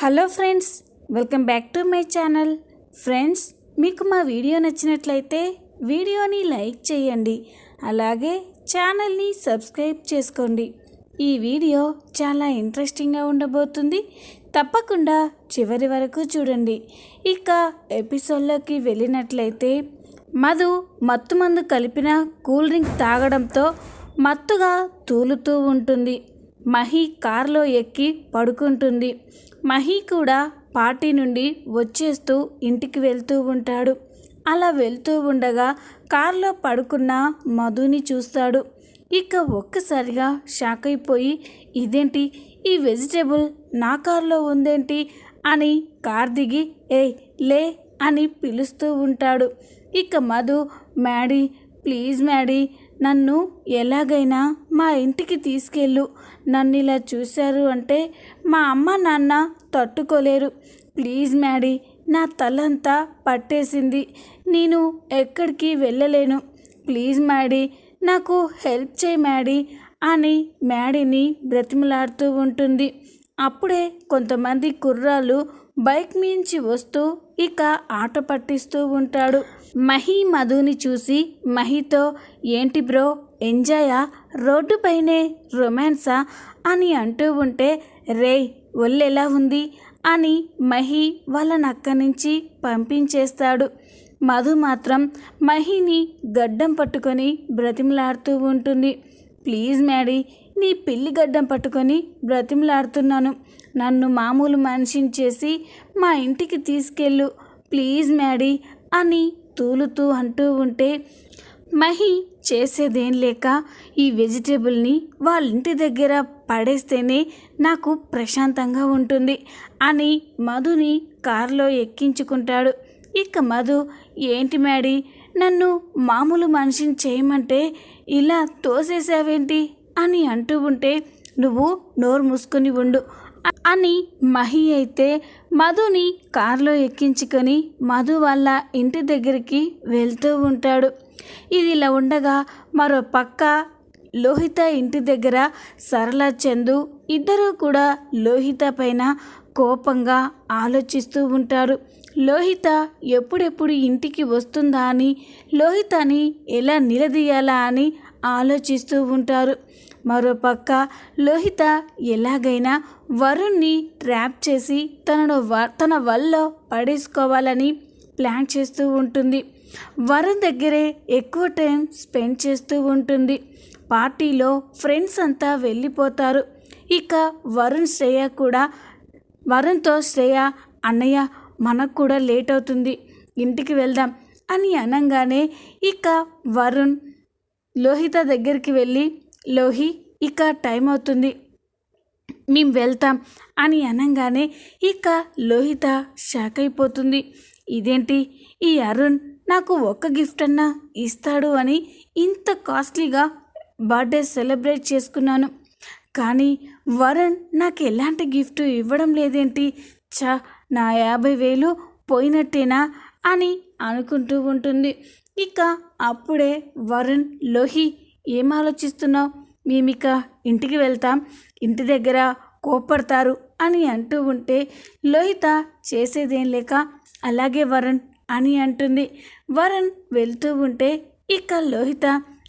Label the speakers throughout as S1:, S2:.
S1: Hello friends welcome back to my channel. Friends మీకు మా video నచ్చినట్లయితే వీడియోని లైక్ చేయండి. అలాగే ఛానల్ని సబ్స్క్రైబ్ చేసుకోండి. ఈ వీడియో చాలా ఇంట్రెస్టింగ్గా ఉండబోతుంది. తప్పకుండా చివరి వరకు చూడండి. ఇక ఎపిసోడ్లోకి వెళ్ళినట్లయితే మధు మత్తు మందు కలిపిన కూల్ డ్రింక్ తాగడంతో మత్తుగా తూలుతూ ఉంటుంది. మహి కారులో ఎక్కి పడుకుంటుంది. మహి కూడా పార్టీ నుండి వచ్చేస్తూ ఇంటికి వెళ్తూ ఉంటాడు. అలా వెళ్తూ ఉండగా కారులో పడుకున్న మధుని చూస్తాడు. ఇక ఒక్కసారిగా షాక్ అయిపోయి ఇదేంటి? ఈ వెజిటేబుల్ నా కారులో ఉందేంటి? అని కార్ దిగి ఏ లే అని పిలుస్తూ ఉంటాడు. ఇక మధు మ్యాడీ ప్లీజ్ మ్యాడీ నన్ను ఎలాగైనా మా ఇంటికి తీసుకెళ్ళు. నన్ను ఇలా చూశారు అంటే మా అమ్మ నాన్న తట్టుకోలేరు. ప్లీజ్ మ్యాడీ నా తలంతా పట్టేసింది. నేను ఎక్కడికి వెళ్ళలేను. ప్లీజ్ మ్యాడీ నాకు హెల్ప్ చేయి మ్యాడీ అని మ్యాడీని బ్రతిమలాడుతూ ఉంటుంది. అప్పుడే కొంతమంది కుర్రాళ్ళు బైక్ మించి వస్తూ ఇక ఆట పట్టిస్తూ ఉంటాడు. మహి మధుని చూసి మహితో ఏంటి బ్రో ఎంజాయా? రోడ్డుపైనే రొమాన్సా? అని అంటూ ఉంటే రేయ్ ఒళ్ళెలా ఉంది? అని మహి వాళ్ళని అక్కడి నుంచి పంపించేస్తాడు. మధు మాత్రం మహిని గడ్డం పట్టుకొని బ్రతిమలాడుతూ ఉంటుంది. ప్లీజ్ మ్యాడీ నీ పిల్లి గడ్డం పట్టుకొని బ్రతిమలాడుతున్నాను. నన్ను మామూలు మనిషిని చేసి మా ఇంటికి తీసుకెళ్ళు ప్లీజ్ మ్యాడీ అని తూలుతూ అంటూ ఉంటే మహి చేసేదేం లేక ఈ వెజిటేబుల్ని వాళ్ళ ఇంటి దగ్గర పడేస్తేనే నాకు ప్రశాంతంగా ఉంటుంది అని మధుని కారులో ఎక్కించుకుంటాడు. ఇక మధు ఏంటి మ్యాడీ నన్ను మామూలు మనిషిని చేయమంటే ఇలా తోసేసావేంటి అని అంటూ ఉంటే నువ్వు నోరు మూసుకొని ఉండు అని మహి అయితే మధుని కారులో ఎక్కించుకొని మధు వాళ్ళ ఇంటి దగ్గరికి వెళ్తూ ఉంటాడు. ఇది ఇలా ఉండగా మరో పక్క లోహిత ఇంటి దగ్గర సరళ చందు ఇద్దరూ కూడా లోహిత పైన కోపంగా ఆలోచిస్తూ ఉంటారు. లోహిత ఎప్పుడెప్పుడు ఇంటికి వస్తుందా అని లోహితని ఎలా నిలదీయాలా అని ఆలోచిస్తూ ఉంటారు. మరోపక్క లోహిత ఎలాగైనా వరుణ్ణి ట్రాప్ చేసి తనను వ- తన వల్ల పడేసుకోవాలని ప్లాన్ చేస్తూ ఉంటుంది. వరుణ్ దగ్గరే ఎక్కువ టైం స్పెండ్ చేస్తూ ఉంటుంది. పార్టీలో ఫ్రెండ్స్ అంతా వెళ్ళిపోతారు. ఇక వరుణ్ శ్రేయ కూడా వరుణ్తో శ్రేయ అన్నయ్య మనకు కూడా లేట్ అవుతుంది. ఇంటికి వెళ్దాం అని అనగానే ఇక వరుణ్ లోహిత దగ్గరికి వెళ్ళి లోహి ఇక టైం అవుతుంది. మేము వెళ్తాం అని అనగానే ఇక లోహిత షాక్ అయిపోతుంది. ఇదేంటి? ఈ అరుణ్ నాకు ఒక్క గిఫ్ట్ అన్నా ఇస్తాడు అని ఇంత కాస్ట్లీగా బర్త్డే సెలబ్రేట్ చేసుకున్నాను. కానీ వరుణ్ నాకు ఎలాంటి గిఫ్ట్ ఇవ్వడం లేదేంటి? చా నా యాభై వేలు పోయినట్టేనా అని అనుకుంటూ ఉంటుంది. ఇక అప్పుడే వరుణ్ లోహి ఏం ఆలోచిస్తున్నావు? మేమిక ఇంటికి వెళ్తాం. ఇంటి దగ్గర కోపడతారు అని అంటూ ఉంటే లోహిత చేసేదేం లేక అలాగే వరుణ్ అని అంటుంది. వరుణ్ వెళ్తూ ఉంటే ఇక లోహిత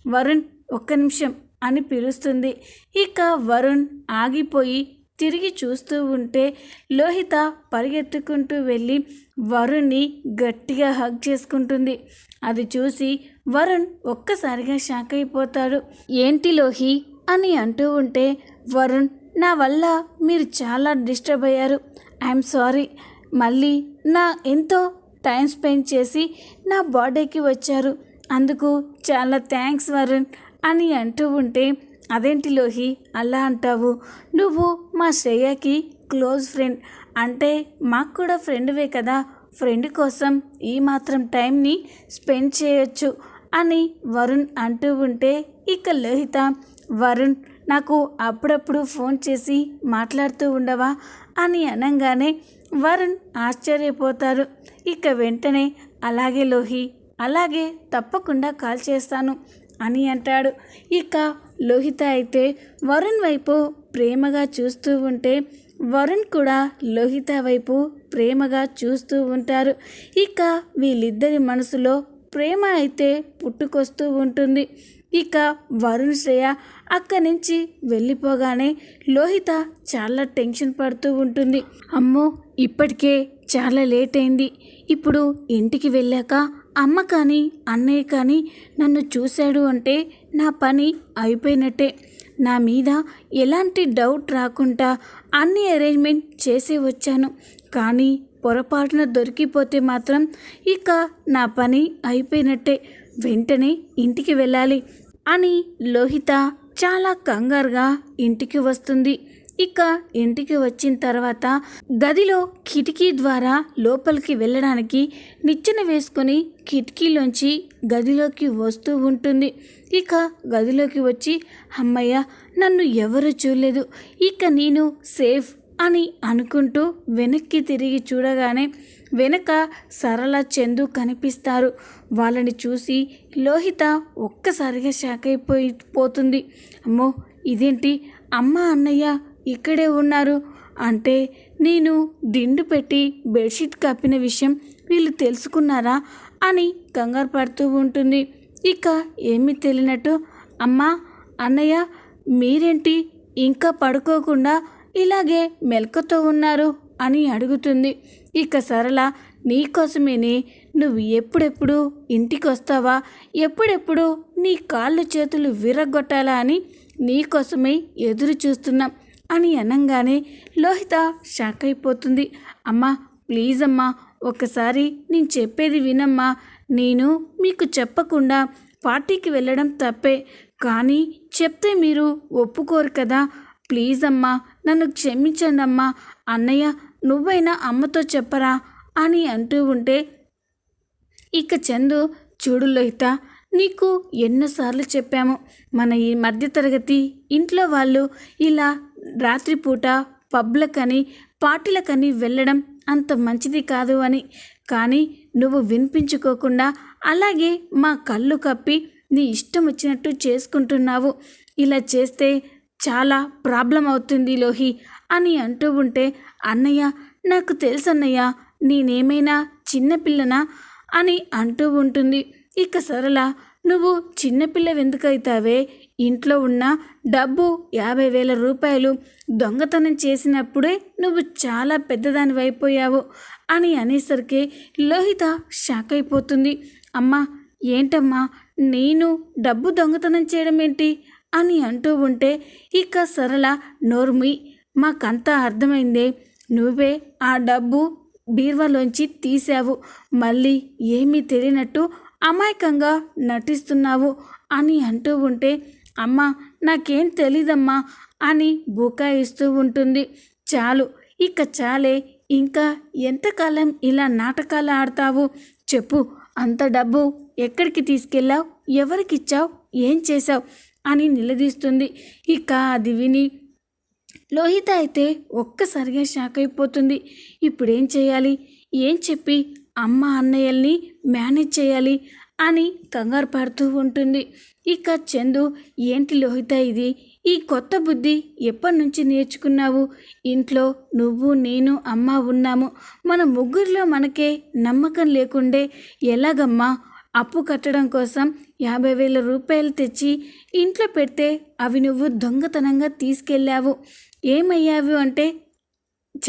S1: వరుణ్ ఒక్క నిమిషం అని పిలుస్తుంది. ఇక వరుణ్ ఆగిపోయి తిరిగి చూస్తూ ఉంటే లోహిత పరిగెత్తుకుంటూ వెళ్ళి వరుణ్ని గట్టిగా హగ్ చేసుకుంటుంది. అది చూసి వరుణ్ ఒక్కసారిగా షాక్ అయిపోతాడు. ఏంటి లోహి? అని అంటూ ఉంటే వరుణ్ నా వల్ల మీరు చాలా డిస్టర్బ్ అయ్యారు. I'm sorry. మళ్ళీ నా ఎంతో టైం స్పెండ్ చేసి నా బర్త్డేకి వచ్చారు. అందుకు చాలా థ్యాంక్స్ వరుణ్ అని అంటూ ఉంటే అదేంటి లోహి? అలా అంటావు. నువ్వు మా శ్రేయకి క్లోజ్ ఫ్రెండ్. అంటే మాకు కూడా ఫ్రెండ్వే కదా. ఫ్రెండ్ కోసం ఈ మాత్రం టైంని స్పెండ్ చేయొచ్చు అని వరుణ్ అంటూ ఉంటే ఇక లోహిత వరుణ్ నాకు అప్పుడప్పుడు ఫోన్ చేసి మాట్లాడుతూ ఉండవా అని అనగానే వరుణ్ ఆశ్చర్యపోతారు. ఇక వెంటనే అలాగే లోహి అలాగే తప్పకుండా కాల్ చేస్తాను అని అంటాడు. ఇక లోహిత అయితే వరుణ్ వైపు ప్రేమగా చూస్తూ ఉంటే వరుణ్ కూడా లోహిత వైపు ప్రేమగా చూస్తూ ఉంటారు. ఇక వీళ్ళిద్దరి మనసులో ప్రేమ అయితే పుట్టుకొస్తూ ఉంటుంది. ఇక వరుణ్ శ్రేయ అక్కడి నుంచి వెళ్ళిపోగానే లోహిత చాలా టెన్షన్ పడుతూ ఉంటుంది. అమ్మో ఇప్పటికే చాలా లేట్ అయింది. ఇప్పుడు ఇంటికి వెళ్ళాక అమ్మ కానీ అన్నయ్య కానీ నన్ను చూశాడు అంటే నా పని అయిపోయినట్టే. నా మీద ఎలాంటి డౌట్ రాకుండా అన్ని అరేంజ్మెంట్ చేసి వచ్చాను. కానీ పొరపాటున దొరికిపోతే మాత్రం ఇక నా పని అయిపోయినట్టే. వెంటనే ఇంటికి వెళ్ళాలి అని లోహిత చాలా కంగారుగా ఇంటికి వస్తుంది. ఇక ఇంటికి వచ్చిన తర్వాత గదిలో కిటికీ ద్వారా లోపలికి వెళ్ళడానికి నిచ్చెన వేసుకొని కిటికీలోంచి గదిలోకి వస్తూ ఉంటుంది. ఇక గదిలోకి వచ్చి అమ్మయ్య నన్ను ఎవరు చూడలేదు. ఇక నేను సేఫ్ అని అనుకుంటూ వెనక్కి తిరిగి చూడగానే వెనక సరళ చందు కనిపిస్తారు. వాళ్ళని చూసి లోహిత ఒక్కసారిగా షాక్ అయిపోయి పోతుంది. అమ్మో ఇదేంటి? అమ్మ అన్నయ్య ఇక్కడే ఉన్నారు. అంటే నేను దిండు పెట్టి బెడ్షీట్ కప్పిన విషయం వీళ్ళు తెలుసుకున్నారా అని కంగారు పడుతూ ఉంటుంది. ఇక ఏమీ తెలియనట్టు అమ్మా అన్నయ్య మీరేంటి? ఇంకా పడుకోకుండా ఇలాగే మెలకుతో ఉన్నారు అని అడుగుతుంది. ఇక సరళ నీకోసమేనే నువ్వు ఎప్పుడెప్పుడు ఇంటికి వస్తావా ఎప్పుడెప్పుడు నీ కాళ్ళు చేతులు విరగొట్టాలా అని నీకోసమే ఎదురు చూస్తున్నాం అని అనగానే లోహిత షాక్ అయిపోతుంది. అమ్మా ప్లీజ్ అమ్మా ఒకసారి నేను చెప్పేది వినమ్మా. నేను మీకు చెప్పకుండా పార్టీకి వెళ్ళడం తప్పే. కానీ చెప్తే మీరు ఒప్పుకోరు కదా. ప్లీజ్ అమ్మా నన్ను క్షమించండి అమ్మా అన్నయ్య నువ్వైనా అమ్మతో చెప్పరా అని అంటూ ఉంటే ఇక చందు చూడు లోహిత నీకు ఎన్నోసార్లు చెప్పాము మన ఈ మధ్యతరగతి ఇంట్లో వాళ్ళు ఇలా రాత్రిపూట పబ్లకని పార్టీలకని వెళ్ళడం అంత మంచిది కాదు అని. కానీ నువ్వు వినిపించుకోకుండా అలాగే మా కళ్ళు కప్పి నీ ఇష్టం వచ్చినట్టు చేసుకుంటున్నావు. ఇలా చేస్తే చాలా ప్రాబ్లం అవుతుంది లోహి అని అంటూ ఉంటే అన్నయ్య నాకు తెలుసన్నయ్య నేనేమైనా చిన్నపిల్లనా అని అంటూ ఉంటుంది. ఇక సరళ నువ్వు చిన్నపిల్ల ఎందుకైతావే ఇంట్లో ఉన్న డబ్బు యాభై వేల రూపాయలు దొంగతనం చేసినప్పుడే నువ్వు చాలా పెద్దదాని అయిపోయావు అని అనేసరికి లోహిత షాక్ అయిపోతుంది అమ్మా ఏంటమ్మా? నేను డబ్బు దొంగతనం చేయడం ఏంటి అని అంటూ ఉంటే ఇక సరళ నోర్మి మాకంతా అర్థమైందే. నువ్వే ఆ డబ్బు బీర్వాలోంచి తీసావు మళ్ళీ ఏమీ తెలియనట్టు అమాయకంగా నటిస్తున్నావు అని అంటూ ఉంటే అమ్మ నాకేం తెలీదమ్మా అని బుకాయిస్తూ ఉంటుంది. చాలు ఇక చాలే. ఇంకా ఎంతకాలం ఇలా నాటకాలు ఆడతావు? చెప్పు అంత డబ్బు ఎక్కడికి తీసుకెళ్ళావు? ఎవరికిచ్చావు ఏం చేశావు? అని నిలదీస్తుంది. ఇక అది విని లోహిత అయితే ఒక్కసారిగా షాక్ అయిపోతుంది. ఇప్పుడేం చేయాలి? ఏం చెప్పి అమ్మ అన్నయ్యల్ని మేనేజ్ చేయాలి అని కంగారు పడుతూ ఉంటుంది. ఇక చందు ఏంటి లోహిత ఇది? ఈ కొత్త బుద్ధి ఎప్పటి నుంచి నేర్చుకున్నావు? ఇంట్లో నువ్వు నేను అమ్మ ఉన్నాము. మన ముగ్గురిలో మనకే నమ్మకం లేకుండే ఎలాగమ్మా అప్పు కట్టడం కోసం యాభై వేల రూపాయలు తెచ్చి ఇంట్లో పెడితే అవి నువ్వు దొంగతనంగా తీసుకెళ్ళావు. ఏమయ్యావు అంటే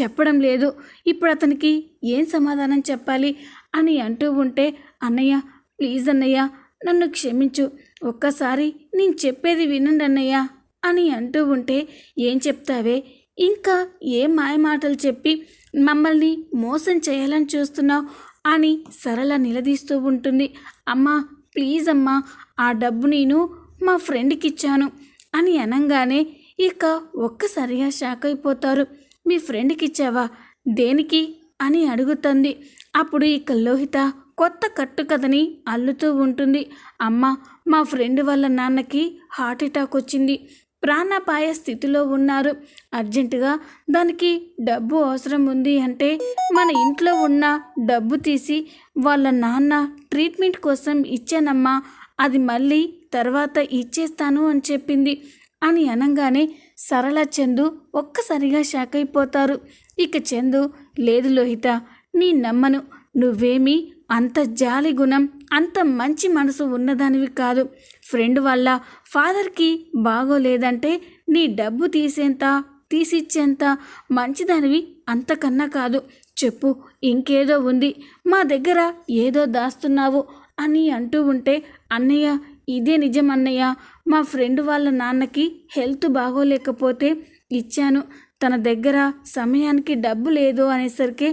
S1: చెప్పడం లేదు. ఇప్పుడు అతనికి ఏం సమాధానం చెప్పాలి అని అంటూ ఉంటే అన్నయ్య ప్లీజ్ అన్నయ్య నన్ను క్షమించు. ఒక్కసారి నేను చెప్పేది వినండి అన్నయ్య అని అంటూ ఉంటే ఏం చెప్తావే? ఇంకా ఏ మాయమాటలు చెప్పి మమ్మల్ని మోసం చేయాలని చూస్తున్నావు? అని సరళ నిలదీస్తూ ఉంటుంది. అమ్మా ప్లీజ్ అమ్మా ఆ డబ్బు నేను మా ఫ్రెండ్కి ఇచ్చాను అని అనగానే ఇక ఒక్కసారిగా షాక్ అయిపోతారు. మీ ఫ్రెండ్కి ఇచ్చావా దేనికి? అని అడుగుతుంది. అప్పుడు ఇక లోహిత కొత్త కట్టు కథని అల్లుతూ ఉంటుంది. అమ్మ మా ఫ్రెండ్ వాళ్ళ నాన్నకి హార్ట్ అటాక్ వచ్చింది. ప్రాణాపాయ స్థితిలో ఉన్నారు. అర్జెంటుగా దానికి డబ్బు అవసరం ఉంది అంటే మన ఇంట్లో ఉన్న డబ్బు తీసి వాళ్ళ నాన్న ట్రీట్మెంట్ కోసం ఇచ్చానమ్మా అది మళ్ళీ తర్వాత ఇచ్చేస్తాను అని చెప్పింది. అని అనగానే సరళ చందు ఒక్కసారిగా షాక్ అయిపోతారు. ఇక చందు లేదు లోహిత నీ నమ్మను నువ్వేమీ అంత జాలి గుణం అంత మంచి మనసు ఉన్నదానివి కాదు. ఫ్రెండ్ వల్ల ఫాదర్కి బాగోలేదంటే నీ డబ్బు తీసేంత తీసిచ్చేంత మంచిదానివి అంతకన్నా కాదు. చెప్పు ఇంకేదో ఉంది. మా దగ్గర ఏదో దాస్తున్నావు అని అంటూ ఉంటే అన్నయ్య ఇదే నిజం అన్నయ్య. మా ఫ్రెండ్ వాళ్ళ నాన్నకి హెల్త్ బాగోలేకపోతే ఇచ్చాను. తన దగ్గర సమయానికి డబ్బు లేదు అనేసరికి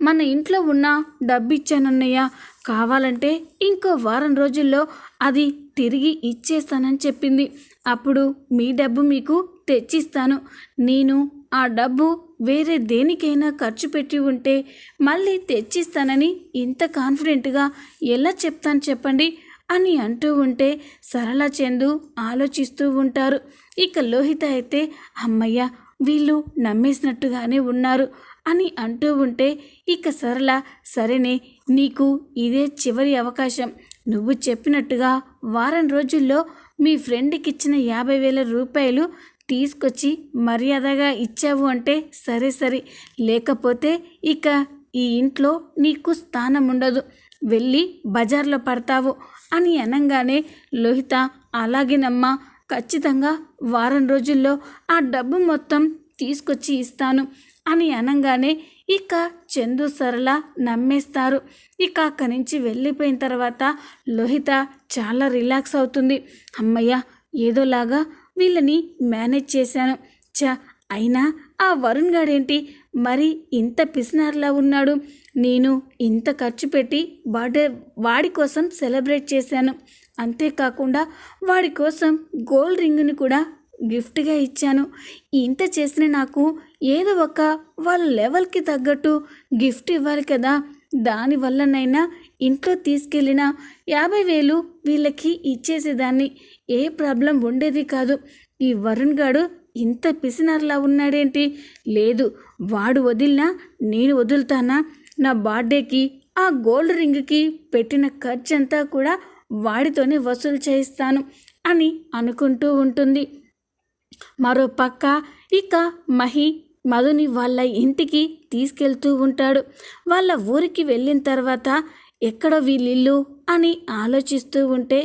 S1: మన ఇంట్లో ఉన్న డబ్బు ఇచ్చానన్నయ్య కావాలంటే ఇంకో వారం రోజుల్లో అది తిరిగి ఇచ్చేస్తానని చెప్పింది. అప్పుడు మీ డబ్బు మీకు తెచ్చిస్తాను. నేను ఆ డబ్బు వేరే దేనికైనా ఖర్చు పెట్టి ఉంటే మళ్ళీ తెచ్చిస్తానని ఇంత కాన్ఫిడెంట్గా ఎలా చెప్తాను చెప్పండి అని అంటూ ఉంటే సరళ చందు ఆలోచిస్తూ ఉంటారు. ఇక లోహిత అయితే అమ్మయ్య వీళ్ళు నమ్మేసినట్టుగానే ఉన్నారు. అని అంటూ ఉంటే ఇక సరళ సరేనే నీకు ఇదే చివరి అవకాశం. నువ్వు చెప్పినట్టుగా వారం రోజుల్లో మీ ఫ్రెండ్కి ఇచ్చిన యాభై వేల రూపాయలు తీసుకొచ్చి మర్యాదగా ఇచ్చావు అంటే సరే సరే. లేకపోతే ఇక ఈ ఇంట్లో నీకు స్థానం ఉండదు. వెళ్ళి బజార్లో పడతావు అని అనగానే లోహిత అలాగేనమ్మా ఖచ్చితంగా వారం రోజుల్లో ఆ డబ్బు మొత్తం తీసుకొచ్చి ఇస్తాను. అని అనగానే ఇక చందు సరళ నమ్మేస్తారు. ఇక అక్కడి నుంచి వెళ్ళిపోయిన తర్వాత లోహిత చాలా రిలాక్స్ అవుతుంది. అమ్మయ్య ఏదోలాగా వీళ్ళని మేనేజ్ చేశాను. చ అయినా ఆ వరుణ్ గాడేంటి? మరి ఇంత పిసినార్లా ఉన్నాడు. నేను ఇంత ఖర్చు పెట్టి బర్త్డే వాడి కోసం సెలబ్రేట్ చేశాను. అంతేకాకుండా వాడి కోసం గోల్డ్ రింగ్ని కూడా గిఫ్ట్గా ఇచ్చాను. ఇంత చేసిన నాకు ఏదో ఒక వాళ్ళ లెవెల్కి తగ్గట్టు గిఫ్ట్ ఇవ్వాలి కదా. దానివల్లనైనా ఇంట్లో తీసుకెళ్ళిన యాభై వేలు వీళ్ళకి ఇచ్చేసేదాన్ని. ఏ ప్రాబ్లం ఉండేది కాదు. ఈ వరుణ్ గాడు ఇంత పిసినార్లా ఉన్నాడేంటి? లేదు వాడు వదిలినా నేను వదులుతానా? నా బర్త్డేకి ఆ గోల్డ్ రింగ్కి పెట్టిన ఖర్చంతా కూడా వాడితోనే వసూలు చేయిస్తాను అని అనుకుంటూ ఉంటుంది. మరో పక్క ఇక మహి మధుని వాళ్ళ ఇంటికి తీసుకెళ్తూ ఉంటాడు. వాళ్ళ ఊరికి వెళ్ళిన తర్వాత ఎక్కడ వీళ్ళిల్లు అని ఆలోచిస్తూ ఉంటే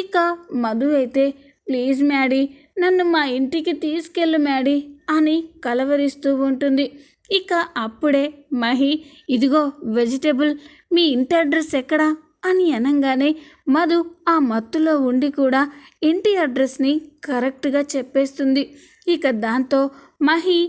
S1: ఇక మధు అయితే ప్లీజ్ మ్యాడీ నన్ను మా ఇంటికి తీసుకెళ్ళు మ్యాడీ అని కలవరిస్తూ ఉంటుంది. ఇక అప్పుడే మహి ఇదిగో వెజిటేబుల్ మీ ఇంటి అడ్రస్ ఎక్కడా? అని అనగానే మధు ఆ మత్తులో ఉండి కూడా ఇంటి అడ్రస్ని కరెక్ట్గా చెప్పేస్తుంది. ఇక దాంతో మహి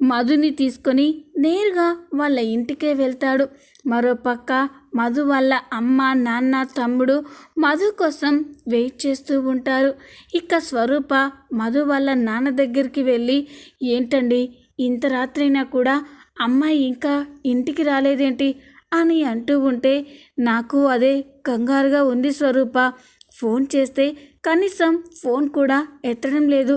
S1: మధుని తీసుకొని నేరుగా వాళ్ళ ఇంటికే వెళ్తాడు. మరో పక్క మధు వాళ్ళ అమ్మ నాన్న తమ్ముడు మధు కోసం వెయిట్ చేస్తూ ఉంటారు. ఇక స్వరూప మధు వాళ్ళ నాన్న దగ్గరికి వెళ్ళి ఏంటండి ఇంత రాత్రైనా కూడా అమ్మాయి ఇంకా ఇంటికి రాలేదేంటి? అని అంటూ ఉంటే నాకు అదే కంగారుగా ఉంది స్వరూప. ఫోన్ చేస్తే కనీసం ఫోన్ కూడా ఎత్తడం లేదు.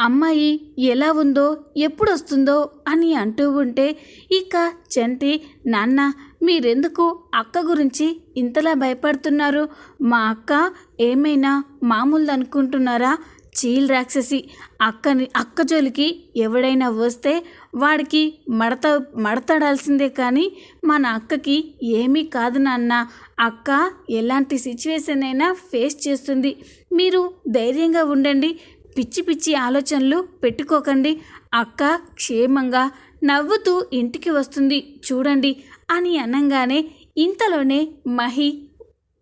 S1: అమ్మాయి ఎలా ఉందో ఎప్పుడు వస్తుందో అని అంటూ ఉంటే ఇక చంటి నాన్న మీరెందుకు అక్క గురించి ఇంతలా భయపడుతున్నారు? మా అక్క ఏమైనా మామూలు అనుకుంటున్నారా చీల్ రాక్షసి అక్కని అక్క జోలికి ఎవడైనా వస్తే వాడికి మడత మడతడాల్సిందే కానీ మన అక్కకి ఏమీ కాదు నాన్న. అక్క ఎలాంటి సిచ్యువేషన్ అయినా ఫేస్ చేస్తుంది. మీరు ధైర్యంగా ఉండండి. పిచ్చి పిచ్చి ఆలోచనలు పెట్టుకోకండి. అక్క క్షేమంగా నవ్వుతూ ఇంటికి వస్తుంది. చూడండి అని అనగానే ఇంతలోనే మహి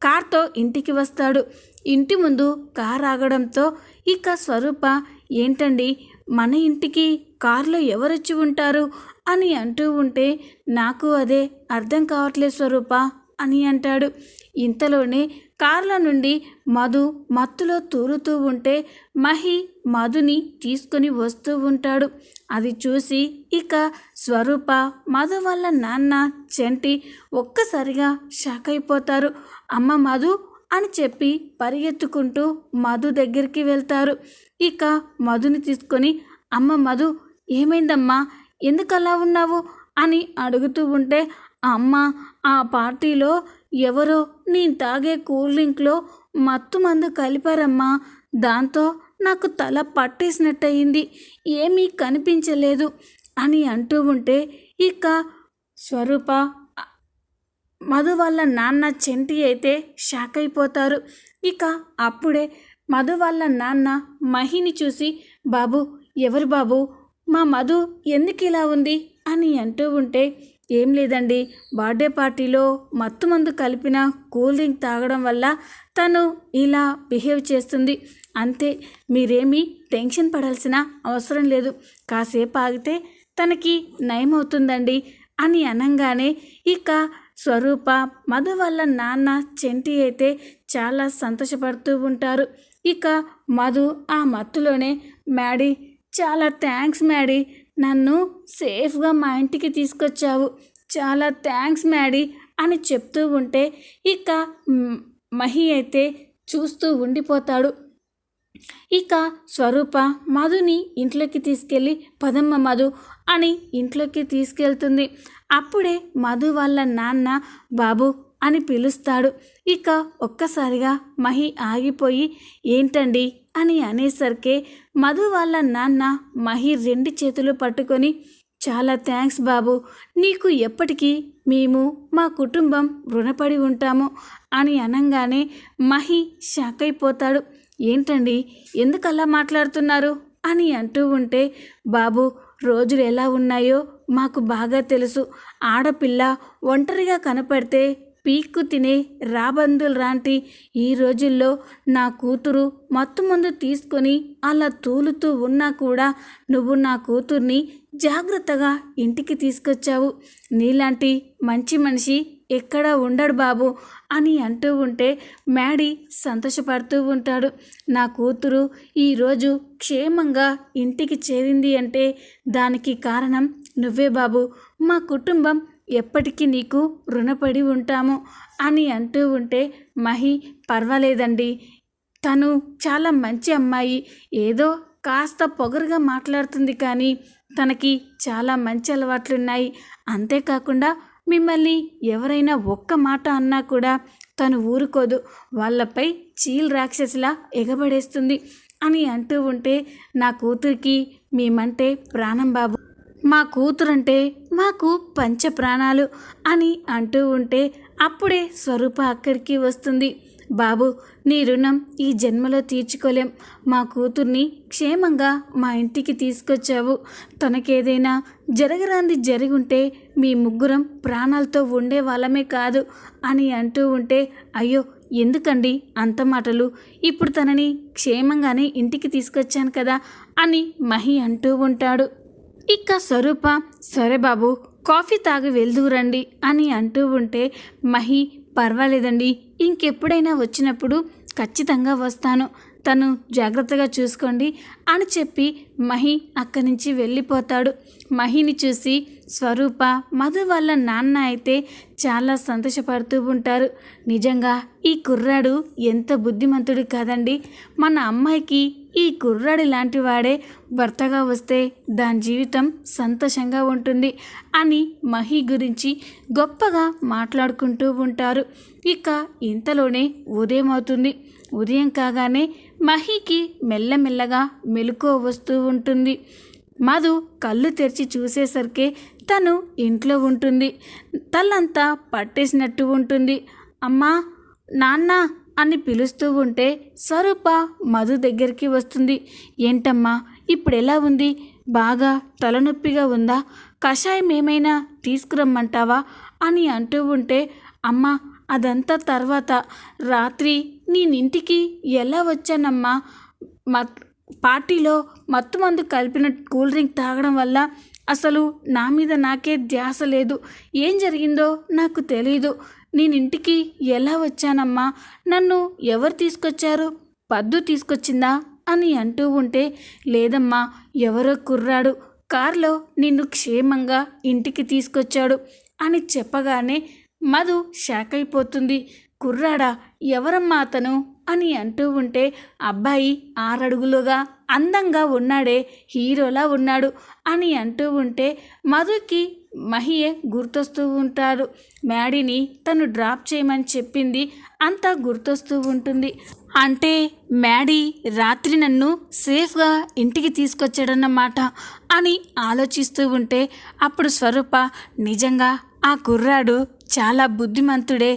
S1: కార్తో ఇంటికి వస్తాడు. ఇంటి ముందు కార్ ఆగడంతో ఇక స్వరూప ఏంటండి? మన ఇంటికి కారులో ఎవరొచ్చి ఉంటారు? అని అంటూ ఉంటే నాకు అదే అర్థం కావట్లేదు స్వరూప అని అంటాడు. ఇంతలోనే కార్ల నుండి మధు మత్తులో తూరుతూ ఉంటే మహి మధుని తీసుకొని వస్తూ ఉంటాడు. అది చూసి ఇక స్వరూప మధు వాళ్ళ నాన్న చెంటి ఒక్కసారిగా షాక్ అయిపోతారు. అమ్మ మధు అని చెప్పి పరిగెత్తుకుంటూ మధు దగ్గరికి వెళ్తారు. ఇక మధుని తీసుకొని అమ్మ మధు ఏమైందమ్మా? ఎందుకు అలా ఉన్నావు? అని అడుగుతూ ఉంటే అమ్మ ఆ పార్టీలో ఎవరో నేను తాగే కూల్ డ్రింక్లో మత్తు మందు కలిపారమ్మా. దాంతో నాకు తల పట్టేసినట్టయింది. ఏమీ కనిపించలేదు అని అంటూ ఉంటే ఇక స్వరూప మధు వాళ్ళ నాన్న చెంటి అయితే షాక్ అయిపోతారు. ఇక అప్పుడే మధు వాళ్ళ నాన్న మహిని చూసి బాబు ఎవరు బాబు? మా మధు ఎందుకు ఇలా ఉంది? అని అంటూ ఉంటే ఏం లేదండి బర్త్డే పార్టీలో మత్తు మందు కలిపిన కూల్ డ్రింక్ తాగడం వల్ల తను ఇలా బిహేవ్ చేస్తుంది. అంతే మీరేమీ టెన్షన్ పడాల్సిన అవసరం లేదు. కాసేపు ఆగితే తనకి నయమవుతుందండి అని అనగానే ఇక స్వరూప మధు వాళ్ళ నాన్న చెంటి అయితే చాలా సంతోషపడుతూ ఉంటారు. ఇక మధు ఆ మత్తులోనే మ్యాడీ చాలా థ్యాంక్స్ మ్యాడీ నన్ను సేఫ్గా మా ఇంటికి తీసుకొచ్చావు. చాలా థ్యాంక్స్ మ్యాడీ అని చెప్తూ ఉంటే ఇక మహి అయితే చూస్తూ ఉండిపోతాడు. ఇక స్వరూప మధుని ఇంట్లోకి తీసుకెళ్ళి పదమ్మ మధు అని ఇంట్లోకి తీసుకెళ్తుంది. అప్పుడే మధు వాళ్ళ నాన్న బాబు అని పిలుస్తాడు. ఇక ఒక్కసారిగా మహి ఆగిపోయి ఏంటండి? అని అనేసరికే మధు వాళ్ళ నాన్న మహి రెండు చేతులు పట్టుకొని చాలా థ్యాంక్స్ బాబు. నీకు ఎప్పటికీ మేము మా కుటుంబం రుణపడి ఉంటాము అని అనగానే మహి షాక్ అయిపోతాడు. ఏంటండి? ఎందుకలా మాట్లాడుతున్నారు? అని అంటూ ఉంటే బాబు రోజులు ఎలా ఉన్నాయో మాకు బాగా తెలుసు. ఆడపిల్ల ఒంటరిగా కనపడితే పీక్కు తినే రాబందులు లాంటి ఈ రోజుల్లో నా కూతురు మత్తు మందు తీసుకొని అలా తూలుతూ ఉన్నా కూడా నువ్వు నా కూతుర్ని జాగ్రత్తగా ఇంటికి తీసుకొచ్చావు. నీలాంటి మంచి మనిషి ఎక్కడా ఉండడు బాబు అని అంటూ ఉంటే మ్యాడీ సంతోషపడుతూ ఉంటాడు. నా కూతురు ఈరోజు క్షేమంగా ఇంటికి చేరింది అంటే దానికి కారణం నువ్వే బాబు మా కుటుంబం ఎప్పటికీ నీకు రుణపడి ఉంటాము అని అంటూ ఉంటే మహి పర్వాలేదండి. తను చాలా మంచి అమ్మాయి. ఏదో కాస్త పొగరుగా మాట్లాడుతుంది కానీ తనకి చాలా మంచి అలవాట్లున్నాయి. అంతేకాకుండా మిమ్మల్ని ఎవరైనా ఒక్క మాట అన్నా కూడా తను ఊరుకోదు. వాళ్ళపై చీల్ రాక్షసులా ఎగబడేస్తుంది అని అంటూ ఉంటే నా కూతురికి మేమంటే ప్రాణం బాబు. మా కూతురంటే మాకు పంచ ప్రాణాలు అని అంటూ ఉంటే అప్పుడే స్వరూప అక్కడికి వస్తుంది. బాబు నీ రుణం ఈ జన్మలో తీర్చుకోలేం. మా కూతుర్ని క్షేమంగా మా ఇంటికి తీసుకొచ్చావు. తనకేదైనా జరగరాంది జరుగుంటే మీ ముగ్గురం ప్రాణాలతో ఉండే వాళ్ళమే కాదు అని అంటూ ఉంటే అయ్యో ఎందుకండి అంత మాటలు? ఇప్పుడు తనని క్షేమంగానే ఇంటికి తీసుకొచ్చాను కదా అని మహి అంటూ ఉంటాడు. ఇక స్వరూప సరే బాబు కాఫీ తాగి వెళ్దూరండి అని అంటూ ఉంటే మహి పర్వాలేదండి ఇంకెప్పుడైనా వచ్చినప్పుడు ఖచ్చితంగా వస్తాను. తను జాగ్రత్తగా చూసుకోండి అని చెప్పి మహి అక్కడి నుంచి వెళ్ళిపోతాడు. మహిని చూసి స్వరూప మధు వాళ్ళ నాన్న అయితే చాలా సంతోషపడుతూ ఉంటారు. నిజంగా ఈ కుర్రాడు ఎంత బుద్ధిమంతుడు కాదండి. మన అమ్మాయికి ఈ కుర్రాడు లాంటి వాడే భర్తగా వస్తే దాని జీవితం సంతోషంగా ఉంటుంది అని మహి గురించి గొప్పగా మాట్లాడుకుంటూ ఉంటారు. ఇక ఇంతలోనే ఉదయం అవుతుంది ఉదయం కాగానే మహికి మెల్లమెల్లగా మెలకువ వస్తూ ఉంటుంది. మధు కళ్ళు తెరిచి చూసేసరికి తను ఇంట్లో ఉంటుంది. తలంతా పట్టేసినట్టు ఉంటుంది. అమ్మా నాన్న అని పిలుస్తూ ఉంటే స్వరూప మధు దగ్గరికి వస్తుంది. ఏంటమ్మా ఇప్పుడు ఎలా ఉంది? బాగా తలనొప్పిగా ఉందా? కషాయం ఏమైనా తీసుకురమ్మంటావా? అని అంటూ ఉంటే అమ్మా అదంతా తర్వాత. రాత్రి నేనింటికి ఎలా వచ్చానమ్మా? మత్ పార్టీలో మత్తు మందు కలిపిన కూల్ డ్రింక్ తాగడం వల్ల అసలు నా మీద నాకే ధ్యాస లేదు. ఏం జరిగిందో నాకు తెలీదు. నేను ఇంటికి ఎలా వచ్చానమ్మా? నన్ను ఎవరు తీసుకొచ్చారు? పద్దు తీసుకొచ్చిందా? అని అంటూ ఉంటే లేదమ్మా ఎవరో కుర్రాడు. కారులో నిన్ను క్షేమంగా ఇంటికి తీసుకొచ్చాడు అని చెప్పగానే మధు షాక్ అయిపోతుంది కుర్రాడా ఎవరమ్మా అతను? అని అంటూ ఉంటే అబ్బాయి ఆరడుగులుగా అందంగా ఉన్నాడే హీరోలా ఉన్నాడు అని అంటూ ఉంటే మధుకి మహియే గుర్తొస్తూ ఉంటారు. మ్యాడీని తను డ్రాప్ చేయమని చెప్పింది అంతా గుర్తొస్తూ ఉంటుంది. అంటే మ్యాడీ రాత్రి నన్ను సేఫ్గా ఇంటికి తీసుకొచ్చాడన్నమాట అని ఆలోచిస్తూ ఉంటే అప్పుడు స్వరూప నిజంగా ఆ కుర్రాడు చాలా బుద్ధిమంతుడే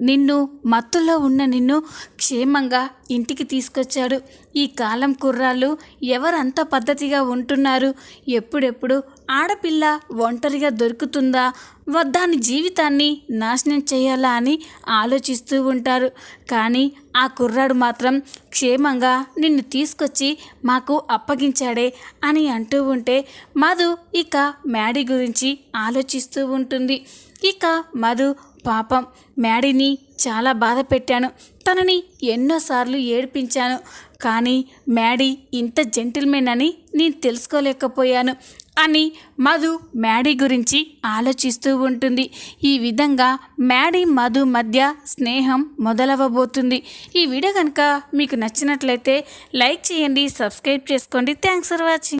S1: నిన్ను మత్తులో ఉన్న నిన్ను క్షేమంగా ఇంటికి తీసుకొచ్చాడు. ఈ కాలం కుర్రాళ్ళు ఎవరంత పద్ధతిగా ఉంటున్నారు? ఎప్పుడెప్పుడు ఆడపిల్ల ఒంటరిగా దొరుకుతుందా? దాని జీవితాన్ని నాశనం చేయాలా అని ఆలోచిస్తూ ఉంటారు. కానీ ఆ కుర్రాడు మాత్రం క్షేమంగా నిన్ను తీసుకొచ్చి మాకు అప్పగించాడే అని అంటూ ఉంటే మధు ఇక మ్యాడీ గురించి ఆలోచిస్తూ ఉంటుంది. ఇక మధు పాపం మ్యాడీని చాలా బాధ పెట్టాను. తనని ఎన్నోసార్లు ఏడిపించాను. కానీ మ్యాడీ ఇంత జెంటిల్మెన్ అని నేను తెలుసుకోలేకపోయాను అని మధు మ్యాడీ గురించి ఆలోచిస్తూ ఉంటుంది. ఈ విధంగా మ్యాడీ మధు మధ్య స్నేహం మొదలవ్వబోతుంది. ఈ వీడియో కనుక మీకు నచ్చినట్లయితే లైక్ చేయండి సబ్స్క్రైబ్ చేసుకోండి. Thanks for watching.